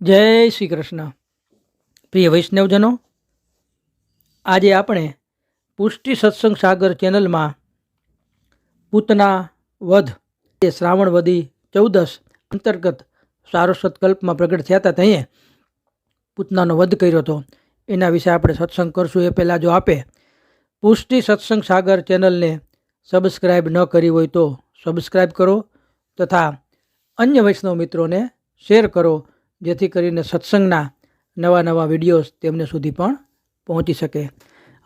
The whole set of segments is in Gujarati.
જય શ્રી કૃષ્ણ. પ્રિય વૈષ્ણવજનો, આજે આપણે પુષ્ટિ સત્સંગ સાગર ચેનલમાં પૂતના વધ, એ શ્રાવણવદી ચૌદસ અંતર્ગત સારસ્વત કલ્પમાં પ્રગટ થયા હતા ત્યાં પૂતનાનો વધ કર્યો હતો. એના વિશે આપણે સત્સંગ કરશું. એ પહેલાં જો આપે પુષ્ટિ સત્સંગ સાગર ચેનલને સબસ્ક્રાઈબ ન કરી હોય તો સબસ્ક્રાઈબ કરો તથા અન્ય વૈષ્ણવ મિત્રોને શેર કરો. જેથી કરીને સત્સંગના નવા નવા વિડીયોઝ તેમને સુધી પણ પહોંચી શકે.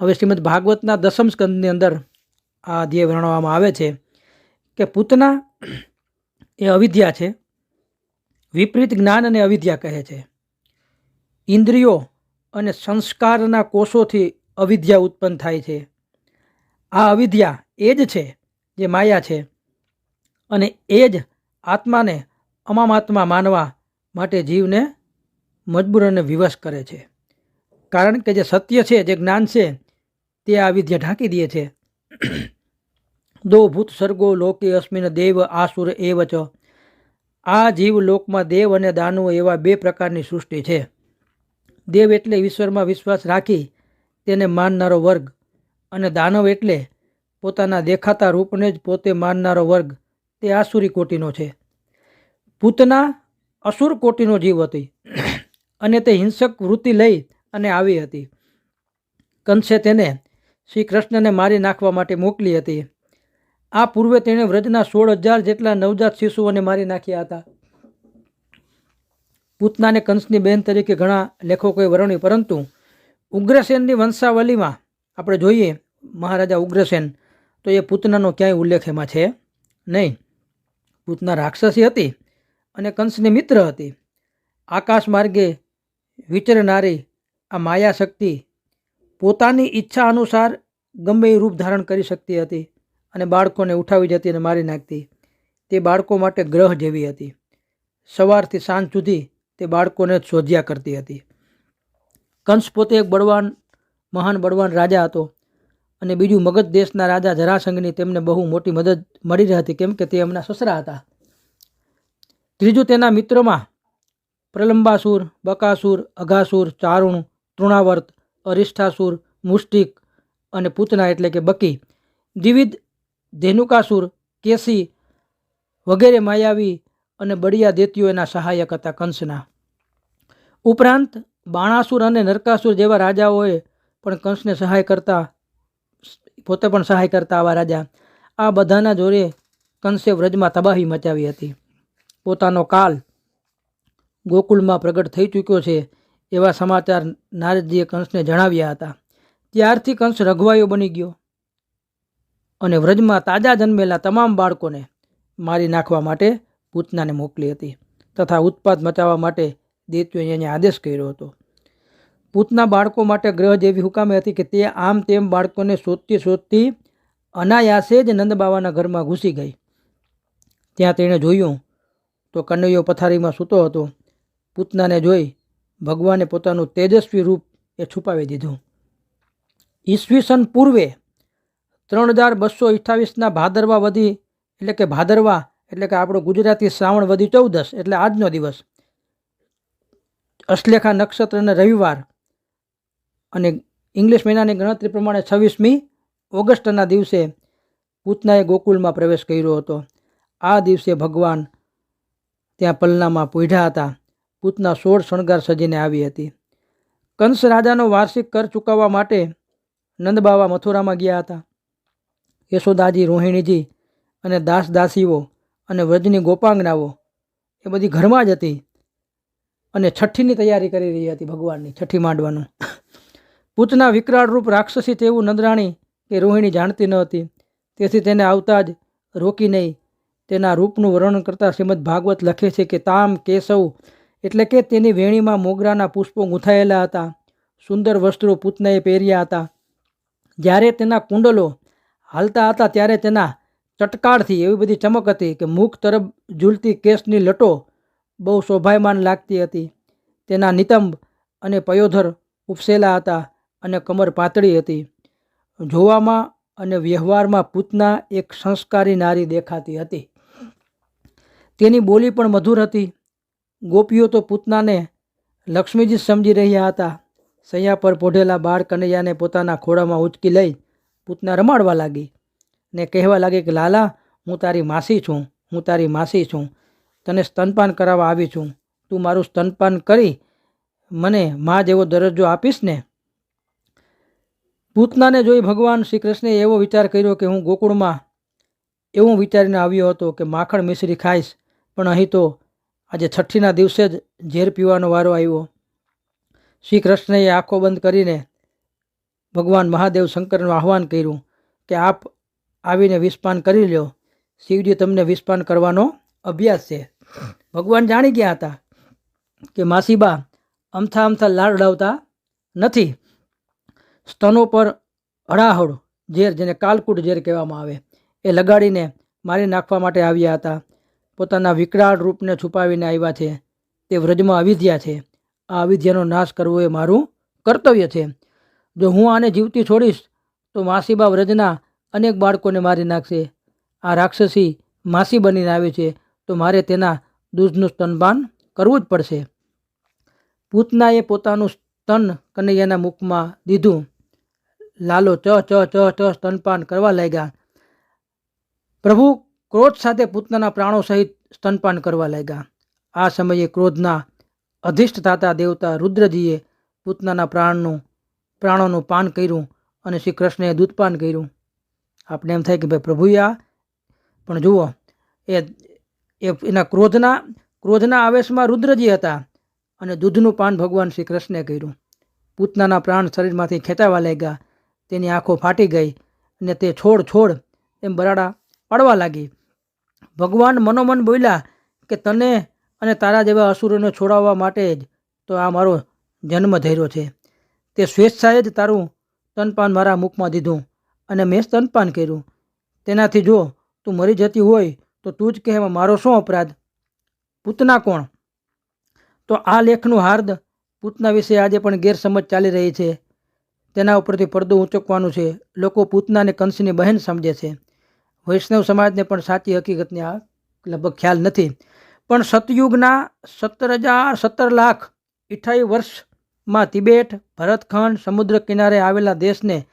હવે શ્રીમદ ભાગવતના દસમ સ્કંદની અંદર આ ધ્યેય વર્ણવવામાં આવે છે કે પૂતના એ અવિદ્યા છે, વિપરીત જ્ઞાન અને અવિદ્યા કહે છે. ઇન્દ્રિયો અને સંસ્કારના કોષોથી અવિદ્યા ઉત્પન્ન થાય છે. આ અવિદ્યા એ જ છે જે માયા છે અને એ જ આત્માને અમામાત્મા માનવા માટે જીવને મજબૂર અને વિવશ કરે છે. કારણ કે જે સત્ય છે, જે જ્ઞાન છે, તે આ વિદ્યા ઢાંકી દે છે. દો ભૂત સર્ગો લોકે અશ્મિન દેવ, આસુર એવ ચ આ જીવ લોકમાં દેવ અને દાનુ એવા બે પ્રકારની સૃષ્ટિ છે. દેવ એટલે ઈશ્વરમાં વિશ્વાસ રાખી તેને માનનારો વર્ગ અને દાનવ એટલે પોતાના દેખાતા રૂપને જ પોતે માનનારો વર્ગ. તે આસુરી કોટીનો છે. પૂતના અસુર કોટીનો જીવ હતી. અને તે હિંસક વૃત્તિ લઈ અને આવી હતી. કંસે તેને શ્રી કૃષ્ણને મારી નાખવા માટે મોકલી હતી. આ પૂર્વે તેણે વ્રજના સોળ હજાર જેટલા નવજાત શિશુઓને મારી નાખ્યા હતા. પૂતનાને કંસની બહેન તરીકે ઘણા લેખકોએ વર્ણ્યું પરંતુ ઉગ્રસેનની વંશાવલીમાં આપણે જોઈએ મહારાજા ઉગ્રસેન, તો એ પૂતનાનો ક્યાંય ઉલ્લેખ એમાં છે નહીં. પૂતના રાક્ષસી હતી. અને કંસની મિત્ર હતી. આકાશ માર્ગે વિચરનારી આ માયા શક્તિ પોતાની ઈચ્છા અનુસાર ગમે રૂપ ધારણ કરી શકતી હતી અને બાળકોને ઉઠાવી જતી અને મારી નાખતી. તે બાળકો માટે ગ્રહ જેવી હતી. સવારથી સાંજ સુધી તે બાળકોને શોધ્યા કરતી હતી. કંસ પોતે એક બળવાન, મહાન બળવાન રાજા હતો અને બીજું મગધ દેશના રાજા જરાસંઘની તેમને બહુ મોટી મદદ મળી રહી હતી. કેમ કે તે એમના સસરા હતા. ત્રીજું તેના મિત્રોમાં પ્રલંબાસુર, બકાસુર અઘાસુર ચારુણ, તૃણાવર્ત, અરિષ્ઠાસુર, મુષ્ટિક અને પૂતના એટલે કે બકી દ્વિવિધ ધેનુકાસુર, કેસી વગેરે માયાવી અને બળિયા દેતીઓ એના સહાયક હતા કંસના. ઉપરાંત બાણાસુર અને નરકાસુર જેવા રાજાઓએ પણ કંસને સહાય કરતા, પોતે પણ સહાય કરતા આવા રાજા. આ બધાના જોરે કંસે વ્રજમાં તબાહી મચાવી હતી. પોતાનો કાલ ગોકુળમાં પ્રગટ થઈ ચૂક્યો છે, એવા સમાચાર નારદજીએ કંસને જણાવ્યા હતા. ત્યારથી કંસ રઘવાયો બની ગયો અને વ્રજમાં તાજા જન્મેલા તમામ બાળકોને મારી નાખવા માટે પૂતનાને મોકલી હતી તથા ઉત્પાદ મચાવવા માટે દૈત્યોએ એને આદેશ કર્યો હતો. પૂતના બાળકો માટે ગ્રહ જેવી હુકામે હતી કે તે આમ તેમ બાળકોને શોધતી શોધતી અનાયાસે જ નંદબાવાના ઘરમાં ઘૂસી ગઈ. ત્યાં તેણે જોયું તો કનૈયો પથારીમાં સૂતો હતો. પૂતનાને જોઈ ભગવાને પોતાનું તેજસ્વી રૂપ એ છુપાવી દીધું. ઈસવીસન પૂર્વે ત્રણ હજાર બસો અઠ્ઠાવીસના ભાદરવા વધી, એટલે કે ભાદરવા, એટલે કે આપણો ગુજરાતી શ્રાવણ વધી ચૌદસ, એટલે આજનો દિવસ. અશ્લેખા નક્ષત્રને રવિવાર અને ઇંગ્લિશ મહિનાની ગણતરી પ્રમાણે છવ્વીસમી ઓગસ્ટના દિવસે પૂતનાએ ગોકુલમાં પ્રવેશ કર્યો હતો. આ દિવસે ભગવાન ત્યાં પલનામાં પૂઢ્યા હતા. પૂતના સોળ શણગાર સજીને આવી હતી. કંસ રાજાનો વાર્ષિક કર ચૂકવવા માટે નંદબાવા મથુરામાં ગયા હતા. યશોદાજી, રોહિણીજી અને દાસ દાસીઓ અને વ્રજની ગોપાંગનાઓ એ બધી ઘરમાં જ હતી અને છઠ્ઠીની તૈયારી કરી રહી હતી ભગવાનની, છઠ્ઠી માંડવાનું. પૂતના વિકરાળ રૂપ રાક્ષસી તેવું નંદરાણી કે રોહિણી જાણતી ન હતી. તેથી તેને આવતા જ રોકી નહીં તેના રૂપનું વર્ણન કરતા શ્રીમદ ભાગવત લખે છે કે તામ કેશવ એટલે કે તેની વેણીમાં મોગરાના પુષ્પો ગૂંથાયેલા હતા, સુંદર વસ્ત્રો પૂતનાએ પહેર્યા હતા. જ્યારે તેના કુંડલો હાલતા હતા ત્યારે તેના ચટકાળથી એવી બધી ચમક હતી કે મુખ તરફ ઝૂલતી કેસની લટો બહુ શોભાયમાન લાગતી હતી. તેના નિતંબ અને પયોધર ઉપસેલા હતા અને કમર પાતળી હતી. જોવામાં અને વ્યવહારમાં પૂતના એક સંસ્કારી નારી દેખાતી હતી. તેની બોલી પણ મધુર હતી. ગોપીઓ તો પૂતનાને લક્ષ્મીજી સમજી રહ્યા હતા. સૈયા પર પોઢેલા બાળ કનૈયાને પોતાના ખોળામાં ઉચકી લઈ પૂતના રમાડવા લાગી ને કહેવા લાગી કે, લાલા, હું તારી માસી છું, હું તારી માસી છું. તને સ્તનપાન કરાવવા આવી છું. તું મારું સ્તનપાન કરી મને મા જેવો દરજ્જો આપીશ ને. પૂતનાને જોઈ ભગવાન શ્રી કૃષ્ણે એવો વિચાર કર્યો કે, હું ગોકુળમાં, એવું વિચારીને આવ્યો હતો કે, માખણ મિશ્રી ખાઈશ. પણ અહીં તો આજે છઠ્ઠીના દિવસે જ ઝેર પીવાનો વારો આવ્યો. શ્રી કૃષ્ણએ આંખો બંધ કરીને ભગવાન મહાદેવ શંકરનું આહ્વાન કર્યું કે આપ આવીને વિસ્પાન કરી લ્યો. શિવજી તમને વિસ્પાન કરવાનો અભ્યાસ છે. ભગવાન જાણી ગયા હતા કે માસીબા અમથા અમથા લાડ ઉડાવતા નથી. સ્તનો પર હળાહળ ઝેર જેને કાલકૂટ ઝેર કહેવામાં આવે, એ લગાડીને મારી નાખવા માટે આવ્યા હતા. પોતાના વિકરાળ રૂપને છુપાવીને આવ્યા છે. તે વ્રજમાં અવિધ્યા છે. આ અવિદ્યાનો નાશ કરવો એ મારું કર્તવ્ય છે. જો હું આને જીવતી છોડીશ, તો માસીબા વ્રજના અનેક બાળકોને મારી નાખશે. આ રાક્ષસી માસી બનીને આવે છે, તો મારે તેના દૂધનું સ્તનપાન કરવું જ પડશે. પૂતનાએ પોતાનું સ્તન કનૈયાના મુખમાં દીધું. લાલો ચ ચ ચ ચ સ્તનપાન કરવા લાગ્યા. પ્રભુ ક્રોધ સાથે પુત્રના પ્રાણો સહિત સ્તનપાન કરવા લાગ્યા. આ સમયે ક્રોધના અધિષ્ઠતાતા દેવતા રુદ્રજીએ પુતનાના પ્રાણનું, પ્રાણોનું પાન કર્યું અને શ્રી કૃષ્ણએ દૂધપાન કર્યું. આપણે એમ થાય કે ભાઈ પ્રભુએ આ, પણ જુઓ, એ એ એના ક્રોધના ક્રોધના આવેશમાં રુદ્રજી હતા અને દૂધનું પાન ભગવાન શ્રી કૃષ્ણે કર્યું. પૂતનાના પ્રાણ શરીરમાંથી ખેંચાવા લાગ્યા. તેની આંખો ફાટી ગઈ અને તે છોડ છોડ એમ બરાડા પડવા લાગી. ભગવાન મનોમન બોલ્યા કે તને અને તારા જેવા અસુરોને છોડાવવા માટે જ તો આ મારો જન્મ ધૈર્યો છે. તે સ્વેચ્છાએ જ તારું સ્તનપાન મારા મુખમાં દીધું અને મેં સ્તનપાન કર્યું. તેનાથી જો તું મરી જતી હોય તો તું જ કહેવા મારો શું અપરાધ? પૂતના કોણ? તો આ લેખનું હાર્દ પૂતના વિશે આજે પણ ગેરસમજ ચાલી રહી છે. તેના ઉપરથી પડદો ઊંચકવાનું છે. લોકો પૂતનાને કંસની બહેન સમજે છે. વૈષ્ણવ સમાજને પણ સાચી હકીકતની આ લગભગ ખ્યાલ નથી. પણ સતયુગના સત્તર હજાર સત્તર લાખ અઠ્ઠાવીસ વર્ષમાં તિબેટ, ભરતખંડ, સમુદ્ર કિનારે આવેલા દેશને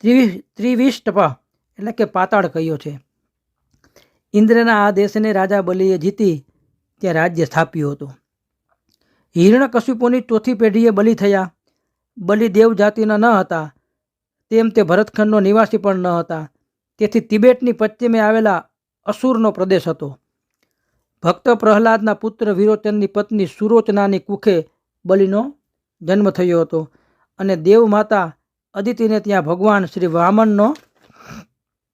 ત્રીસ ત્રિવીસ ટપા એટલે કે પાતાળ કહ્યો છે. ઇન્દ્રના આ દેશને રાજા બલિએ જીતી ત્યાં રાજ્ય સ્થાપ્યું હતું. હિરણ્યકશિપુની ચોથી પેઢીએ બલિ થયા. બલિ દેવ જાતિના ન હતા. તેમ તે ભરતખંડનો નિવાસી પણ ન હતા. તેથી તિબેટની પશ્ચિમે આવેલા અસુરનો પ્રદેશ હતો. ભક્ત પ્રહલાદના પુત્ર વિરોચનની પત્ની સુરોચનાની કુખે બલિનો જન્મ થયો હતો અને દેવમાતા અદિતિને ત્યાં ભગવાન શ્રી વામનનો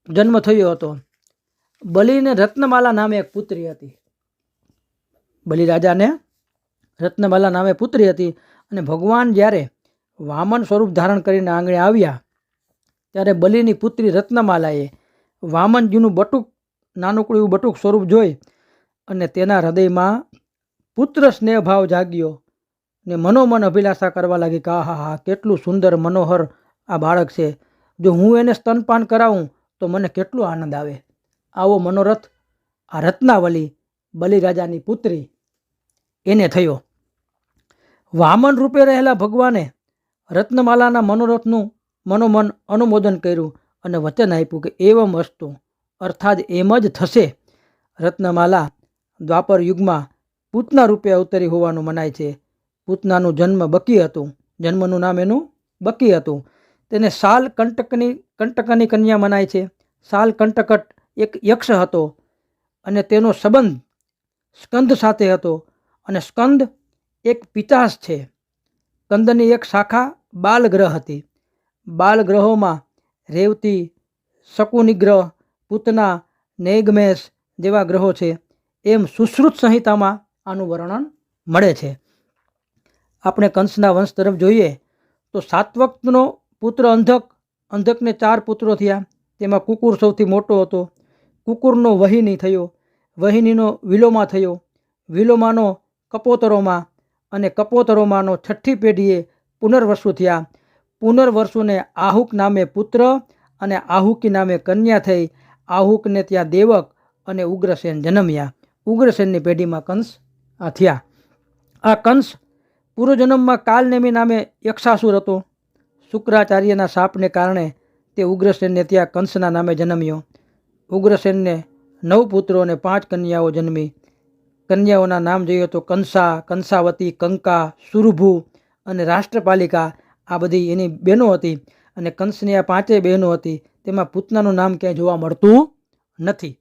જન્મ થયો હતો. બલિને રત્નમાલા નામે એક પુત્રી હતી. બલિરાજાને રત્નમાલા નામે પુત્રી હતી અને ભગવાન જ્યારે વામન સ્વરૂપ ધારણ કરીને આંગણે આવ્યા ત્યારે બલિની પુત્રી રત્નમાલાએ વામનજીનું બટુક, નાનકડું એવું બટુક સ્વરૂપ જોઈ અને તેના હૃદયમાં પુત્ર સ્નેહભાવ જાગ્યો ને મનોમન અભિલાષા કરવા લાગી કે હા હા, કેટલું સુંદર મનોહર આ બાળક છે. જો હું એને સ્તનપાન કરાવું, તો મને કેટલો આનંદ આવે. આવો મનોરથ, આ રત્નાવલી બલિરાજાની પુત્રી એને થયો. વામન રૂપે રહેલા ભગવાને રત્નમાલાના મનોરથનું મનોમન અનુમોદન કર્યું અને વચન આપ્યું કે એવમ વસ્તુ અર્થાત એમ જ થશે. રત્નમાલા દ્વાપર યુગમાં પૂતના રૂપે અવતરી હોવાનું મનાય છે. પૂતનાનું જન્મ બકી હતું. જન્મનું નામ એનું બકી હતું. તેને સાલ કંટકની કંટકની કન્યા મનાય છે. સાલ કંટકટ એક યક્ષ હતો અને તેનો સંબંધ સ્કંદ સાથે હતો અને સ્કંદ એક પિતાશ છે. કંદની એક શાખા બાલગ્રહ હતી. બાલગ્રહોમાં રેવતી શકુનિગ્રહ પૂતના નેગમેશ જેવા ગ્રહો છે, એમ સુશ્રુત સંહિતામાં આનું વર્ણન મળે છે. આપણે કંસના વંશ તરફ જોઈએ, તો સાત્વકનો પુત્ર અંધક, અંધકને ચાર પુત્રો થયા. તેમાં કુકુર સૌથી મોટો હતો. કુકુરનો વહિની થયો, વહિનીનો વિલોમા થયો. વિલોમાનો કપોતરોમાં અને કપોતરોમાંનો છઠ્ઠી પેઢીએ પુનર્વસુ થયા. પુનર્વસુને આહુક નામે પુત્ર અને આહુકી નામે કન્યા થઈ આહુકને ત્યાં દેવક અને ઉગ્રસેન જન્મ્યા. ઉગ્રસેનની પેઢીમાં કંસ આ થયા. આ કંસ પૂર્વજન્મમાં કાલનેમી નામે યક્ષાસુર હતો. શુક્રાચાર્યના શાપને કારણે તે ઉગ્રસેનને ત્યાં કંસના નામે જન્મ્યો. ઉગ્રસેનને નવ પુત્રો અને પાંચ કન્યાઓ જન્મી. કન્યાઓના નામ જોઈએ તો કંસા, કંસાવતી, કંકા, સુરભુ અને રાષ્ટ્રપાલિકા આ બધી એની બહેનો હતી અને કંસની આ પાંચેય બહેનો હતી, તેમાં પૂતનાનું નામ ક્યાંય જોવા મળતું નથી.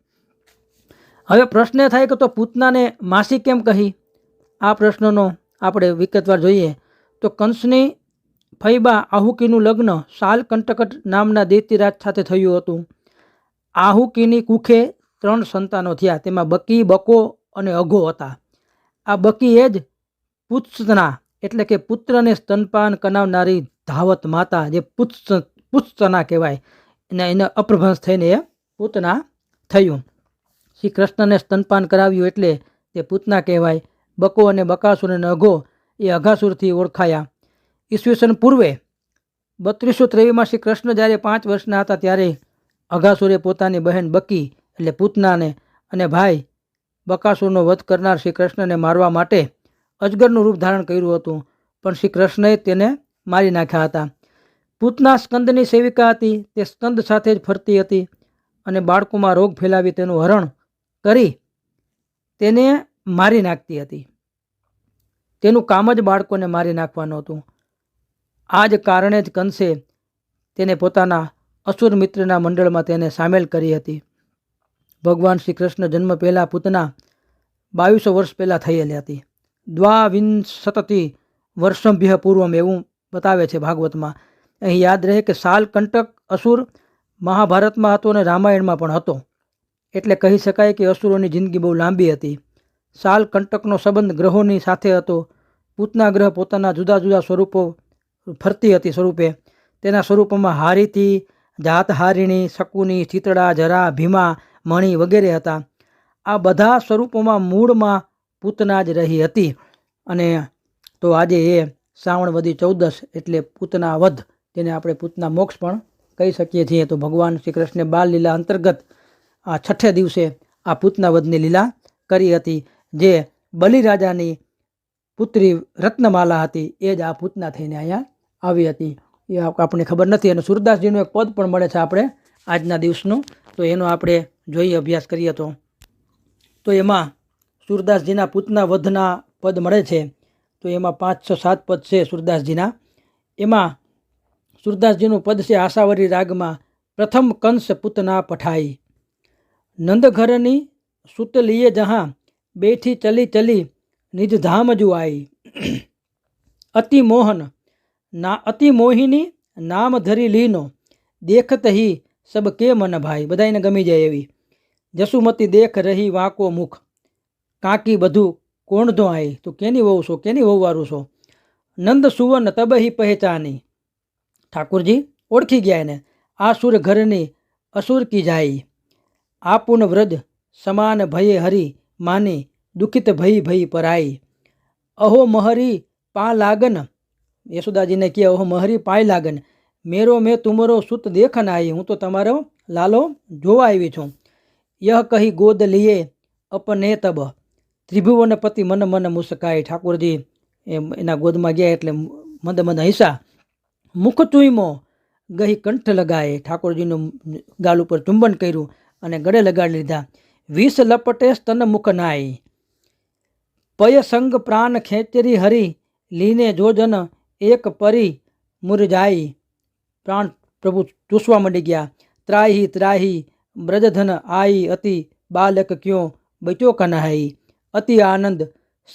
હવે પ્રશ્ન થાય કે તો પૂતનાને માસી કેમ કહી? આ પ્રશ્નનો આપણે વિગતવાર જોઈએ. તો કંસની ફૈબા આહુકીનું લગ્ન શાલ કંટકટ નામના દૈત્યરાજ સાથે થયું હતું. આહુકીની કુખે ત્રણ સંતાનો થયા, તેમાં બકી, બકો અને અઘો હતા. આ બકી એ જ પુત્સના એટલે કે પુત્રને સ્તનપાન કરાવનારી ધાવત માતા, જે પુત્સ, પુત્સના કહેવાય અને એને અપ્રભંશ થઈને એ પૂતના થયું. શ્રી કૃષ્ણને સ્તનપાન કરાવ્યું એટલે તે પૂતના કહેવાય. બકો અને બકાસુર અને અઘો એ અઘાસુરથી ઓળખાયા. ઈસવીસન પૂર્વે બત્રીસો ત્રેવીસમાં શ્રી કૃષ્ણ જ્યારે પાંચ વર્ષના હતા ત્યારે અઘાસુરે પોતાની બહેન બકી એટલે પૂતનાને અને ભાઈ બકાસુરનો વધ કરનાર શ્રી કૃષ્ણને મારવા માટે અજગરનું રૂપ ધારણ કર્યું હતું, પણ શ્રી કૃષ્ણએ તેને મારી નાખ્યા હતા. પૂતના સ્કંદની સેવિકા હતી, તે સ્કંદ સાથે જ ફરતી હતી અને બાળકોમાં રોગ ફેલાવી તેનું હરણ કરી તેને મારી નાખતી હતી. તેનું કામ જ બાળકોને મારી નાખવાનું હતું. આ જ કારણે જ કંસે તેને પોતાના અસુર મિત્રના મંડળમાં તેને સામેલ કરી હતી. ભગવાન શ્રી કૃષ્ણ જન્મ પહેલાં પૂતના બાવીસો વર્ષ પહેલાં થયેલી હતી. દ્વાવિંશતિ વર્ષભ્ય પૂર્વમ એવું બતાવે છે ભાગવતમાં. અહીં યાદ રહે કે સાલ કંટક અસુર મહાભારતમાં હતો અને રામાયણમાં પણ હતો. એટલે કહી શકાય કે અસુરોની જિંદગી બહુ લાંબી હતી. સાલ કંટકનો સંબંધ ગ્રહોની સાથે હતો. પૂતના ગ્રહ પોતાના જુદા જુદા સ્વરૂપો ફરતી હતી સ્વરૂપે. તેના સ્વરૂપોમાં હારીથી જાતહારિણી, શકુની ચિતડા જરા, ભીમા, મણી વગેરે હતા. આ બધા સ્વરૂપોમાં મૂળમાં પૂતના જ રહી હતી. અને તો આજે એ શ્રાવણ વધી ચૌદસ એટલે પૂતના વધ તેને આપણે પૂતના મોક્ષ પણ કહી શકીએ છીએ. તો ભગવાન શ્રી કૃષ્ણે બાલ લીલા અંતર્ગત આ છઠ્ઠે દિવસે આ પૂતના વધની લીલા કરી હતી. જે બલિરાજાની પુત્રી રત્નમાલા હતી, એ જ આ પૂતના થઈને અહીંયા આવી હતી. એ આપણને ખબર નથી અને સુરદાસજીનું એક પદ પણ મળે છે આપણે આજના દિવસનું. તો એનો આપણે જોઈએ અભ્યાસ કરીએ તો. તો એમાં સુરદાસજીના પૂતના વધના પદ મળે છે, તો એમાં પાંચસો સાત પદ છે સુરદાસજીના. એમાં સુરદાસજીનું પદ છે આશાવરી રાગમાં, પ્રથમ કંસ પૂતના પઠાઈ. નંદઘરની સુતલીએ જહાં બેઠી ચલી ચલી નિજ ધામ જુ અતિ મોહન, ના, અતિ મોહિની નામ ધરી લીનો. દેખત હી સબ કે મન ભાઈ. બધાને ગમી જાય એવી. જસુમતી દેખ રહી વાંકો મુખ. કાકી બધું કોણ ધો આઈ? તું કેની વહુ છો? કેની વહુવારું છો? નંદ સુવર્ણ તબહી પહેચાની. ઠાકુરજી, ઓળખી ગયા એને. આ સુર ઘરની અસુર કી જાય આપુન વ્રજ સમાન ભયે હરી માની દુઃખિત ભઈ ભઈ પરાઈ. અહો મહરી પા લાગન. યશોદાજીને કહે, અહો મહરી પાય લાગન. મેરો મેં તુમરો સુત દેખન આવી હું તો તમારો લાલો જોવા આવી છું. યહ કહી ગોદ લીએ અપને તબ ત્રિભુવન પતિ મન મન મુસકાય. ઠાકોરજી એના ગોદમાં ગયા એટલે મંદ મંદ હૈસા. મુખ ચૂઈમો ગહી કંઠ લગાએ ઠાકોરજીનું ગાલ ઉપર ચુંબન કર્યું અને ગળે લગાડી લીધા. વિષ લપટે સ્તન મુખ નાય. પય સંગ પ્રાણ ખેંચરી હરી. લીને જોજન એક પરી મુરજાઈ પ્રાણ પ્રભુ ચૂસવા માંડી ગયા. ત્રાહી ત્રાહી બ્રજધન આઈ અતિ બાલક ક્યો બચ્યો કનહાઈ અતિ આનંદ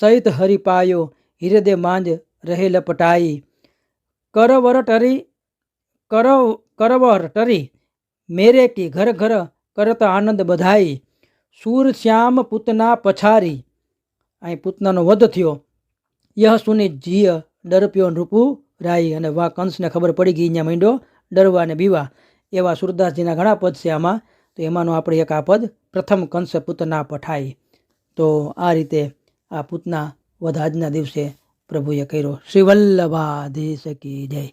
સહિત હરિપાયો હિરદે માંજ રહે લપટાઈ કરવર ટરી, કરવ, કરવર ટરી, મેરે કી ઘર ઘર કરતા આનંદ બધાઈ. સૂર શ્યામ પૂતના પછારી. અહીં પૂતનાનો વધ થયો. યહ સુની જીય ડરપ્યો નૃપુ રાઈ. અને વા કંસને ખબર પડી ગઈ અહીંયા માંડ્યો ડરવા અને બીવા. એવા સુરદાસજીના ઘણા પદ છે આમાં. તો એમાંનો આપણે એક આ પદ પ્રથમ કંસ પૂતના પઠાઈ. તો આ રીતે આ પૂતના વધાજના દિવસે પ્રભુએ કર્યો. શ્રી દેશ કી જય.